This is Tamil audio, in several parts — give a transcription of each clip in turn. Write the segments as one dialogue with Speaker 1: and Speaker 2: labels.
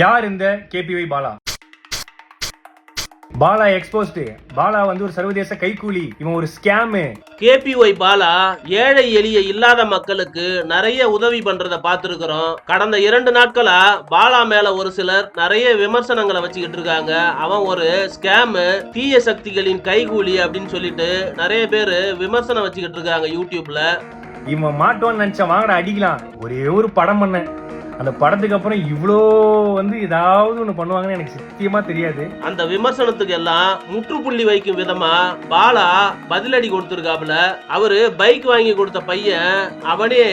Speaker 1: யார் இந்த கேபிஒய் பாலா? பாலா எக்ஸ்போஸ்டு பாலா வந்து ஒரு சர்வதேச கைக்கூலி. இவன் ஒரு ஸ்கேமு
Speaker 2: கேபிஒய் பாலா ஏழை எளிய இல்லாத மக்களுக்கு நிறைய உதவி பண்றத பார்த்துருக்குறோம். கடந்த இரண்டு நாட்களா பாலா மேல ஒரு சிலர் நிறைய விமர்சனங்களை வச்சுக்கிட்டு இருக்காங்க. அவன் ஒரு ஸ்கேமு தீய சக்திகளின் கைகூலி அப்படின்னு சொல்லிட்டு நிறைய பேர் விமர்சனம் வச்சுக்கிட்டு இருக்காங்க யூடியூப்ல.
Speaker 1: இவன் மாட்டோன்னு நினைச்ச வாங்கடா அடிக்கலாம். ஒரே ஒரு படம் பண்ணேன். அந்த படத்துக்கு அப்புறம் இவ்வளோ வந்து ஏதாவது ஒன்று பண்ணுவாங்கன்னு எனக்கு சத்தியமா தெரியாது.
Speaker 2: அந்த விமர்சனத்துக்கு எல்லாம் முற்றுப்புள்ளி வைக்கும் விதமா பாலா பதிலடி கொடுத்திருக்காப்புல. அவரு பைக் வாங்கி கொடுத்த பையன் அவனே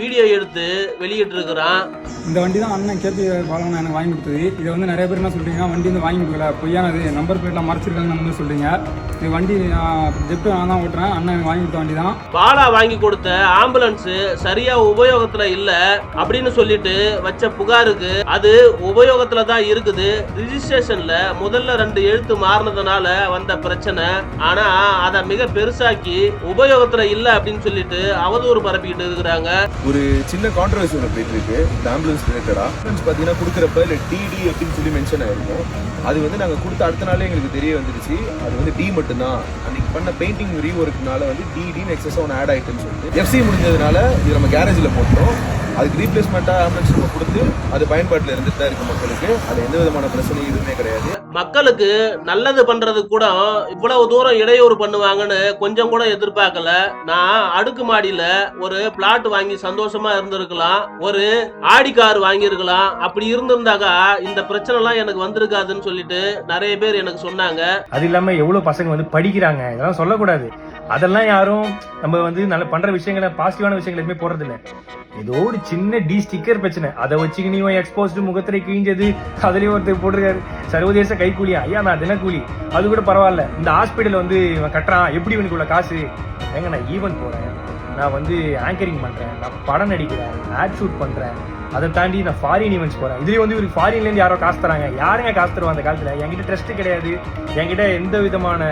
Speaker 2: வீடியோ எடுத்து வெளியிட்டு இருக்கிறான்
Speaker 3: இந்த வண்டி தான் அண்ணன் கேபி பாலவன் எனக்கு வாங்கி கொடுத்தது. இதை வந்து நிறைய பேர் என்ன சொல்றீங்க வண்டி வந்து வாங்கி கொடுக்கல. பொய்யானது. நம்பர் பிளேட்லாம் மறைச்சிருக்காங்கன்னு வந்து சொல்றீங்க. இது வண்டி ஜெப்ட் நான் தான் ஓட்டுறேன். அண்ணன் வாங்கி கொடுத்த வண்டி தான்.
Speaker 2: பாலா வாங்கி கொடுத்த ஆம்புலன்ஸ் சரியா உபயோகத்துல இல்ல அப்படின்னு சொல்லிட்டு வச்ச புகாருக்கு அது உபயோகத்துல தான் இருக்குது. ரிஜிஸ்ட்ரேஷன்ல முதல்ல ரெண்டு எழுத்து மாறினதுனால வந்த பிரச்சனை. ஆனா அதை மிக பெருசாக்கி உபயோகத்துல இல்ல அப்படின்னு சொல்லிட்டு அவதூறு பரப்பிக்கிட்டு இருக்கிறாங்க.
Speaker 4: ஒரு சின்ன கான்ட்ரவர்சி ஒன்று போயிட்டு இருக்கு. இந்த ஆம்புலன்ஸ் ரிலேட்டடா ஆம்புலன்ஸ் பார்த்தீங்கன்னா கொடுக்குறப்ப இல்லை டிடி அப்படின்னு சொல்லி மென்ஷன் ஆயிருக்கும். அது வந்து நாங்கள் கொடுத்த அடுத்த நாளே எங்களுக்கு தெரிய வந்துருச்சு. அது வந்து டி மட்டும்தான். அன்னைக்கு பண்ண பெயிண்டிங் ரீஒர்க்னால வந்து டிடின்னு எக்ஸஸ் ஒன்று ஆட் ஆயிட்டுன்னு சொல்லிட்டு எஃப்சி முடிஞ்சதுனால இது நம்ம கேரேஜில் போட்டோம் அதுக்கு ரீப்ளேஸ்மெண்ட்டாக ஆம்புலன்ஸ் நம்ம கொடுத்து அது பயன்பாட்டில் இருந்துட்டு தான் இருக்கு மக்களுக்கு. அது எந்த விதமான பிரச்சனையும் எதுவுமே கிடையாது.
Speaker 2: மக்களுக்கு நல்லது பண்றது கூட இவ்வளவு தூரம் இடையூறு பண்ணுவாங்கன்னு கொஞ்சம் கூட எதிர்பார்க்கல. நான் அடுக்கு மாடியில ஒரு பிளாட் வாங்கி சந்தோஷமா இருந்திருக்கலாம். ஒரு ஆடி கார் வாங்கியிருக்கலாம். அப்படி இருந்திருந்தாக்கா இந்த பிரச்சனை எல்லாம் எனக்கு வந்திருக்காதுன்னு சொல்லிட்டு நிறைய பேர் எனக்கு சொன்னாங்க.
Speaker 1: அது இல்லாம எவ்வளவு பசங்க வந்து படிக்கிறாங்க? இதெல்லாம் சொல்லக்கூடாது. அதெல்லாம் யாரும் நம்ம வந்து நல்ல பண்ற விஷயங்களை பாசிட்டிவான விஷயங்கள் எதுவுமே போடுறது இல்ல ஏதோ ஒரு சின்ன டி ஸ்டிக்கர் பிரச்சனை. அதை வச்சுக்கு நீ எக்ஸ்போஸ்டு முகத்திரை கிழிஞ்சது அதுலயும் ஒருத்தர் போட்டிருக்காரு. சர்வதேச கைக்கூலியா ஐயா நான் தினக்கூலி. அது கூட பரவாயில்ல. இந்த ஹாஸ்பிட்டல் வந்து இவன் கட்டுறான். எப்படி இவனுக்கு உள்ள காசு? எங்க நான் ஈவென்ட் போறேன். நான் வந்து ஆங்கரிங் பண்றேன். நான் படம் நடிக்கிறேன். ஆட் ஷூட் பண்றேன். அதை தாண்டி நான் ஃபாரின் ஈவெண்ட்ஸ் போறேன். இதுலயும் வந்து இவருக்கு ஃபாரின்ல இருந்து யாரோ காசு தராங்க. யாருங்க காசு தருவா அந்த காலத்துல? என்கிட்ட ட்ரஸ்ட் கிடையாது. என்கிட்ட எந்த விதமான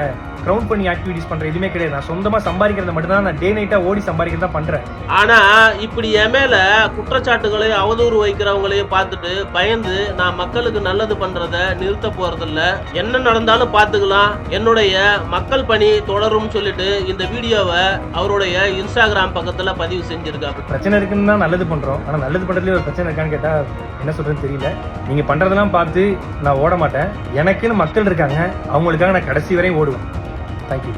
Speaker 1: க்ரௌண்ட் பண்ணி ஆக்டிவிட்டிஸ் பண்ற எதுவுமே கிடையாது. நான் சொந்தமா சம்பாதிக்கிறத மட்டும் தான் நான் டே நைட்டா ஓடி சம்பாதிக்கிறதா பண்றேன்.
Speaker 2: ஆனா இப்படி என் மேல குற்றச்சாட்டுகளையும் அவதூறு வைக்கிறவங்களையும் பார்த்துட்டு பயந்து நான் மக்களுக்கு நல்லது பண்றத நிறுத்த போறதில்ல. என்ன நடந்தாலும் பார்த்துக்கலாம். என்னுடைய மக்கள் பணி தொடரும் சொல்லிட்டு இந்த வீடியோவை அவருடைய இன்ஸ்டாகிராம் பக்கத்துல பதிவு செஞ்சிருக்காரு
Speaker 1: பிரச்சனை இருக்குன்னு தான் நல்லது பண்றோம். ஆனா நல்லது பண்றதுல பிரச்சனை இருக்கான்னு கேட்டால் என்ன சொல்கிறதுன்னு தெரியல. நீங்கள் பண்ணுறதெல்லாம் பார்த்து நான் ஓட மாட்டேன். எனக்குன்னு மக்கள் இருக்காங்க. அவங்களுக்காக நான் கடைசி வரையும் ஓடுவேன். தேங்க்யூ